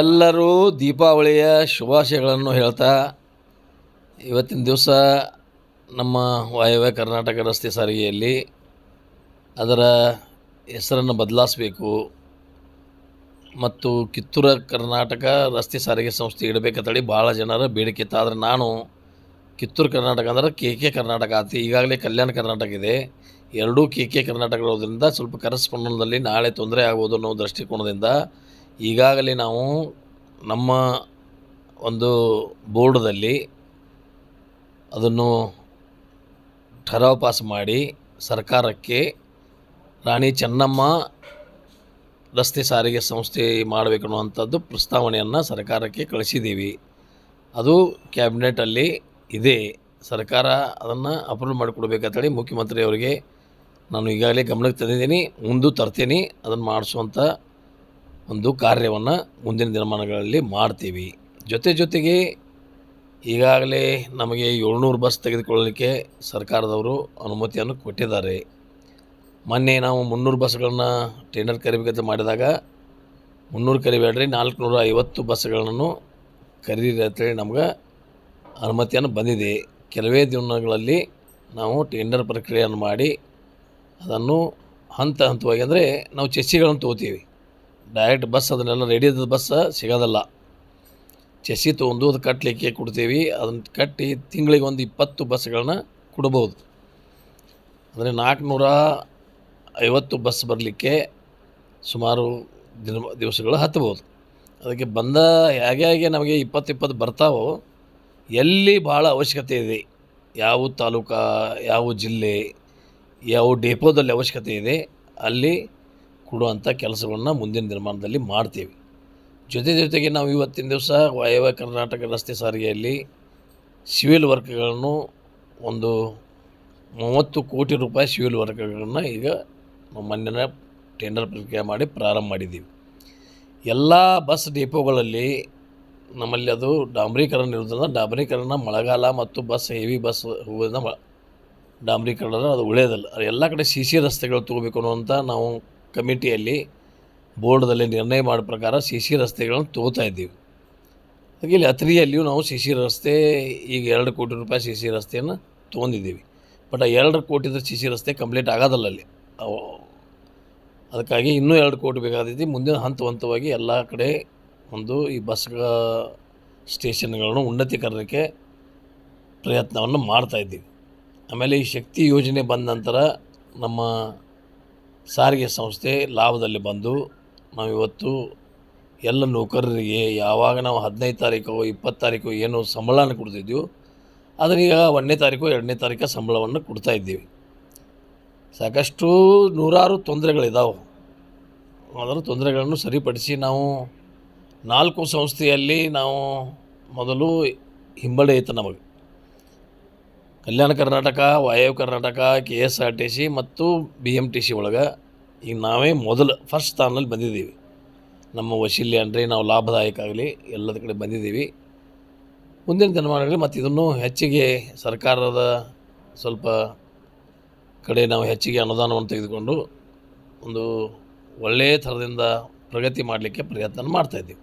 ಎಲ್ಲರೂ ದೀಪಾವಳಿಯ ಶುಭಾಶಯಗಳನ್ನು ಹೇಳ್ತಾ ಇವತ್ತಿನ ದಿವಸ ನಮ್ಮ ವಾಯುವ್ಯ ಕರ್ನಾಟಕ ರಸ್ತೆ ಸಾರಿಗೆಯಲ್ಲಿ ಅದರ ಹೆಸರನ್ನು ಬದಲಾಯಿಸಬೇಕು ಮತ್ತು ಕಿತ್ತೂರ ಕರ್ನಾಟಕ ರಸ್ತೆ ಸಾರಿಗೆ ಸಂಸ್ಥೆ ಇಡಬೇಕಂತೇಳಿ ಭಾಳ ಜನರ ಬೇಡಿಕೆ ಇತ್ತು. ಆದರೆ ನಾನು ಕಿತ್ತೂರು ಕರ್ನಾಟಕ ಅಂದರೆ ಕೆ ಕೆ ಕರ್ನಾಟಕ ಆಯ್ತು. ಈಗಾಗಲೇ ಕಲ್ಯಾಣ ಕರ್ನಾಟಕ ಇದೆ. ಎರಡೂ ಕೆ ಕೆ ಕರ್ನಾಟಕ ಇರೋದ್ರಿಂದ ಸ್ವಲ್ಪ ಕರೆಸ್ಪಾಂಡಲ್ಲಿ ನಾಳೆ ತೊಂದರೆ ಆಗ್ಬೋದು ಅನ್ನೋ ದೃಷ್ಟಿಕೋನದಿಂದ ಈಗಾಗಲೇ ನಾವು ನಮ್ಮ ಒಂದು ಬೋರ್ಡ್ದಲ್ಲಿ ಅದನ್ನು ಠರಾವ್ ಪಾಸ್ ಮಾಡಿ ಸರ್ಕಾರಕ್ಕೆ ರಾಣಿ ಚೆನ್ನಮ್ಮ ರಸ್ತೆ ಸಾರಿಗೆ ಸಂಸ್ಥೆ ಮಾಡಬೇಕು ಅನ್ನುವಂಥದ್ದು ಪ್ರಸ್ತಾವನೆಯನ್ನು ಸರ್ಕಾರಕ್ಕೆ ಕಳಿಸಿದ್ದೀವಿ. ಅದು ಕ್ಯಾಬಿನೆಟಲ್ಲಿ ಇದೆ. ಸರ್ಕಾರ ಅದನ್ನು ಅಪ್ರೂವ್ ಮಾಡಿಕೊಡ್ಬೇಕಂತೇಳಿ ಮುಖ್ಯಮಂತ್ರಿಯವರಿಗೆ ನಾನು ಈಗಾಗಲೇ ಗಮನಕ್ಕೆ ತಂದಿದ್ದೀನಿ. ಮುಂದೂ ತರ್ತೀನಿ. ಅದನ್ನು ಮಾಡಿಸುವಂಥ ಒಂದು ಕಾರ್ಯವನ್ನು ಮುಂದಿನ ದಿನಮಾನಗಳಲ್ಲಿ ಮಾಡ್ತೀವಿ. ಜೊತೆ ಜೊತೆಗೆ ಈಗಾಗಲೇ ನಮಗೆ ಏಳ್ನೂರು ಬಸ್ ತೆಗೆದುಕೊಳ್ಳಲಿಕ್ಕೆ ಸರ್ಕಾರದವರು ಅನುಮತಿಯನ್ನು ಕೊಟ್ಟಿದ್ದಾರೆ. ಮೊನ್ನೆ ನಾವು ಮುನ್ನೂರು ಬಸ್ಗಳನ್ನು ಟೆಂಡರ್ ಕರಿಬೇಕಂತ ಮಾಡಿದಾಗ ಮುನ್ನೂರು ಕರಿಬೇಡ್ರಿ ನಾಲ್ಕುನೂರ ಐವತ್ತು ಬಸ್ಗಳನ್ನು ಖರೀದಿ ಅಂತೇಳಿ ನಮ್ಗೆ ಅನುಮತಿಯನ್ನು ಬಂದಿದೆ. ಕೆಲವೇ ದಿನಗಳಲ್ಲಿ ನಾವು ಟೆಂಡರ್ ಪ್ರಕ್ರಿಯೆಯನ್ನು ಮಾಡಿ ಅದನ್ನು ಹಂತ ಹಂತವಾಗಿ ಅಂದರೆ ನಾವು ಚೆಸ್ಸಿಗಳನ್ನು ತೊಗೋತೀವಿ. ಡೈರೆಕ್ಟ್ ಬಸ್ ಅದನ್ನೆಲ್ಲ ರೆಡಿ ಇದ್ದದ ಬಸ್ ಸಿಗೋದಲ್ಲ. ಚಸಿ ತೊಗೊಂಡು ಅದು ಕಟ್ಟಲಿಕ್ಕೆ ಕೊಡ್ತೀವಿ. ಅದನ್ನು ಕಟ್ಟಿ ತಿಂಗಳಿಗೆ ಒಂದು ಇಪ್ಪತ್ತು ಬಸ್ಗಳನ್ನ ಕೊಡ್ಬೋದು. ಅಂದರೆ ನಾಲ್ಕುನೂರ ಐವತ್ತು ಬಸ್ ಬರಲಿಕ್ಕೆ ಸುಮಾರು ದಿನ, ದಿವಸಗಳು ಹತ್ಬೋದು ಅದಕ್ಕೆ ಬಂದ ಹೇಗೆ ಹೇಗೆ ನಮಗೆ ಇಪ್ಪತ್ತು ಇಪ್ಪತ್ತು ಬರ್ತಾವೋ, ಎಲ್ಲಿ ಭಾಳ ಅವಶ್ಯಕತೆ ಇದೆ. ಯಾವ ತಾಲೂಕಾ, ಯಾವ ಜಿಲ್ಲೆ, ಯಾವ ಡೆಪೋದಲ್ಲಿ ಅವಶ್ಯಕತೆ ಇದೆ, ಅಲ್ಲಿ ಕೊಡುವಂಥ ಕೆಲಸಗಳನ್ನ ಮುಂದಿನ ದಿನಮಾನದಲ್ಲಿ ಮಾಡ್ತೀವಿ. ಜೊತೆ ಜೊತೆಗೆ ನಾವು ಇವತ್ತಿನ ದಿವಸ ವಾಯವ್ಯ ಕರ್ನಾಟಕ ರಸ್ತೆ ಸಾರಿಗೆಯಲ್ಲಿ ಸಿವಿಲ್ ವರ್ಕ್ಗಳನ್ನು ಒಂದು ಮೂವತ್ತು ಕೋಟಿ ರೂಪಾಯಿ ಸಿವಿಲ್ ವರ್ಕ್ಗಳನ್ನು ಈಗ ಮೊನ್ನೆನ ಮೊನ್ನೆ ಟೆಂಡರ್ ಪ್ರಕ್ರಿಯೆ ಮಾಡಿ ಪ್ರಾರಂಭ ಮಾಡಿದ್ದೀವಿ. ಎಲ್ಲ ಬಸ್ ಡಿಪೋಗಳಲ್ಲಿ ನಮ್ಮಲ್ಲಿ ಅದು ಡಾಂಬರೀಕರಣ ಇರೋದ್ರಿಂದ ಡಾಂಬರೀಕರಣ ಮಳೆಗಾಲ ಮತ್ತು ಬಸ್, ಹೆವಿ ಬಸ್ ಹೋಗೋದ್ರಿಂದ ಡಾಂಬರೀಕರಣ ಅದು ಉಳಿಯೋದಿಲ್ಲ ಎಲ್ಲ ಕಡೆ ಸಿ ಸಿ ರಸ್ತೆಗಳು ತೊಗೋಬೇಕು ಅನ್ನುವಂಥ ನಾವು ಕಮಿಟಿಯಲ್ಲಿ ಬೋರ್ಡ್ದಲ್ಲಿ ನಿರ್ಣಯ ಮಾಡೋ ಪ್ರಕಾರ ಸಿ ಸಿ ರಸ್ತೆಗಳನ್ನು ತೋತಾ ಇದ್ದೀವಿ. ಹಾಗೆ ಇಲ್ಲಿ ಅತ್ರಿಯಲ್ಲಿಯೂ ನಾವು ಸಿ ಸಿ ರಸ್ತೆ, ಈಗ ಎರಡು ಕೋಟಿ ರೂಪಾಯಿ ಸಿ ಸಿ ರಸ್ತೆಯನ್ನು ತೊಗೊಂಡಿದ್ದೀವಿ. ಬಟ್ ಆ ಎರಡು ಕೋಟಿದ ಸಿ ಸಿ ರಸ್ತೆ ಕಂಪ್ಲೀಟ್ ಆಗೋದಲ್ಲ ಅಲ್ಲಿ. ಅದಕ್ಕಾಗಿ ಇನ್ನೂ ಎರಡು ಕೋಟಿ ಬೇಕಾದೈತಿ. ಮುಂದಿನ ಹಂತ ಹಂತವಾಗಿ ಎಲ್ಲ ಕಡೆ ಒಂದು ಈ ಬಸ್ ಸ್ಟೇಷನ್ಗಳನ್ನು ಉನ್ನತೀಕರಣಕ್ಕೆ ಪ್ರಯತ್ನವನ್ನು ಮಾಡ್ತಾಯಿದ್ದೀವಿ ಆಮೇಲೆ ಈ ಶಕ್ತಿ ಯೋಜನೆ ಬಂದ ನಂತರ ನಮ್ಮ ಸಾರಿಗೆ ಸಂಸ್ಥೆ ಲಾಭದಲ್ಲಿ ಬಂದು ನಾವಿವತ್ತು ಎಲ್ಲ ನೌಕರರಿಗೆ ಯಾವಾಗ ನಾವು ಹದಿನೈದು ತಾರೀಕು, ಇಪ್ಪತ್ತು ತಾರೀಕು ಏನು ಸಂಬಳನ ಕೊಡ್ತಿದ್ವಿ. ಈಗ ಒಂದನೇ ತಾರೀಕು, ಎರಡನೇ ತಾರೀಕು ಸಂಬಳವನ್ನು ಕೊಡ್ತಾ ಇದ್ದೀವಿ. ಸಾಕಷ್ಟು ನೂರಾರು ತೊಂದರೆಗಳಿದಾವೆ. ಅದರ ತೊಂದರೆಗಳನ್ನು ಸರಿಪಡಿಸಿ ನಾವು ನಾಲ್ಕು ಸಂಸ್ಥೆಯಲ್ಲಿ ನಾವು ಮೊದಲು ಹಿಂಬಡೆ ಇತ್ತು ನಮಗೆ. ಕಲ್ಯಾಣ ಕರ್ನಾಟಕ ವಾಯವ್ಯ Karnataka K S R T C ಮತ್ತು ಬಿ ಎಂ ಟಿ ಸಿ ಒಳಗೆ ಈಗ ನಾವೇ ಮೊದಲು ಫಸ್ಟ್ ಸ್ಥಾನದಲ್ಲಿ ಬಂದಿದ್ದೀವಿ. ನಮ್ಮ ವಶೀಲ್ಯ ಅಂದರೆ ನಾವು ಲಾಭದಾಯಕ ಆಗಲಿ ಎಲ್ಲದ ಕಡೆ ಬಂದಿದ್ದೀವಿ. ಮುಂದಿನ ದಿನಮಾನಗಳಲ್ಲಿ ಮತ್ತು ಇದನ್ನು ಹೆಚ್ಚಿಗೆ ಸರ್ಕಾರದ ಸ್ವಲ್ಪ ಕಡೆ ನಾವು ಹೆಚ್ಚಿಗೆ ಅನುದಾನವನ್ನು ತೆಗೆದುಕೊಂಡು ಒಂದು ಒಳ್ಳೆಯ ಥರದಿಂದ ಪ್ರಗತಿ ಮಾಡಲಿಕ್ಕೆ ಪ್ರಯತ್ನ ಮಾಡ್ತಾಯಿದ್ದೀವಿ